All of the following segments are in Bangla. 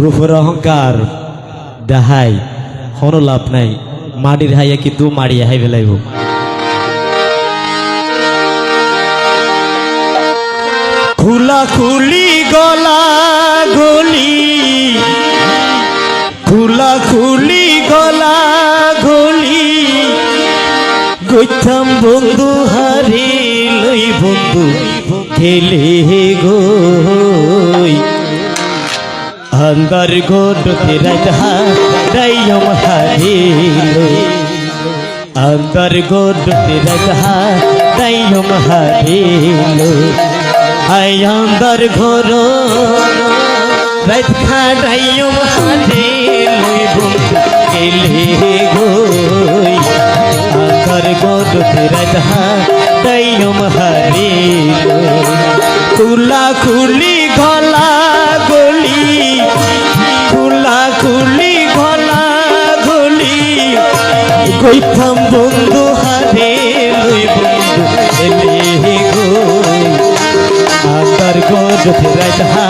রূপের অহংকার দেহাই, কোনো লাভ নাই। মাটির হাইয়া কিন্তু মারিয়া হাই ফেলাইব? খোলা খুলি গলা গলি, খোলা খুলি গলা গলি গইতাম বন্ধু হারে লই বন্ধু, খেলে গই ভাঙ্গর গোট ফেরাধা দয়ম হারিল আঙ্গর গোট ফেরাধা দয়ম হারিল আয়ন্দর ঘোর রাধা দয়ম হারিল কেলে গো আঙ্গর গোট ফেরাধা দয়ম হারিল খুলা খুলি, গলা গলি খোলা খুলি গলা গলি কইতাম বন্ধু হারে লই বন্ধু এলে গো। আকার গদ রাজহা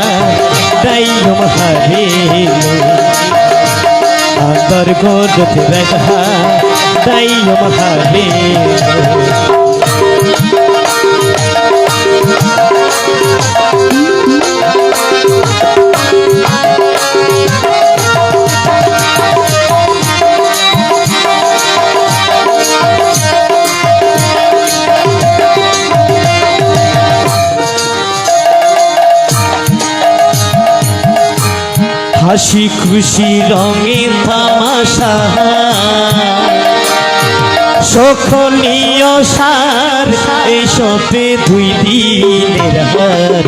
দাইয়ম হারে আকার গদ রাজহা দাইয়ম হারে হাসি খুশি রঙে তামাশা। সখনীয় সার এসবে দুই দিনের হার।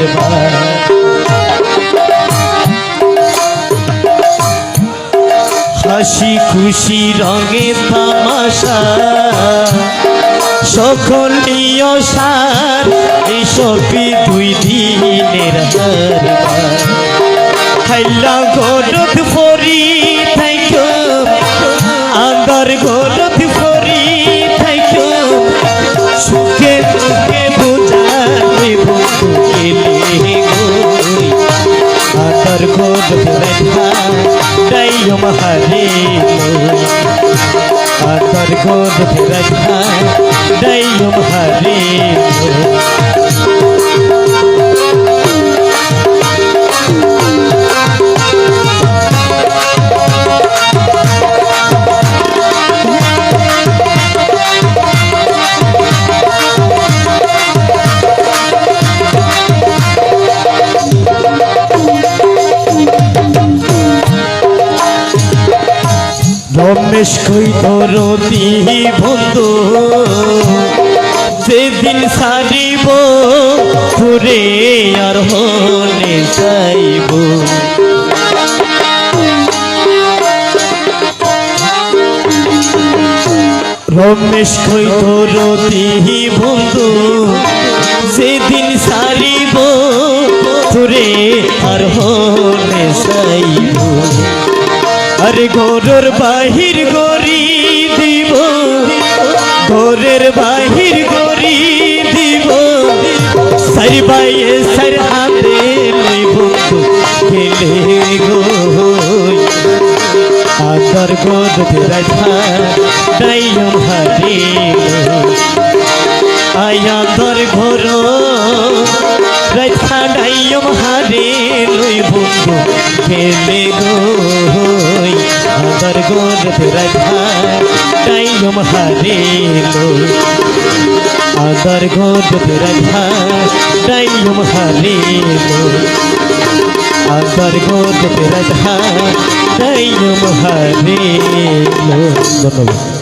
হাসি খুশি রঙে তামাশা। সকলীয় সার এসবে দুই দিনের হার বার। হাইলা গরদ ফরি থাইকো আন্দার গরদ ফরি থাইকো সুখে সুখে বুঝালে বন্ধু কেলে গই আন্দার গরদ রেখা দাইয়ম হারে আন্দার গরদ রেখা দাইয়ম হারে রমেশ কই ধরতি বন্ধু। যেদিন সারিব, পুরে আর হলে যাইব। রমেশ কই ধরতি বন্ধু, যেদিন সারিব, পুরে আর হলে যাইব। আরে ঘোরের বাহির গরি দিব। ঘোরের বাহির গরি দিব। সারি বাইয়ে সার হাতে লই বন্ধু, খেলে গো আদর গোদ রাধা দাইয়ম হারে আয়াদর ঘোর রাধা দাইয়ম হারে লই বন্ধু, খেলে গো আদর গোদ রাধা দাইয়ম হারে লই আদর গোদ রাধা দাইয়ম হারে লই আদর গোদ রাধা দাইয়ম হারে লই ধন্যবাদ।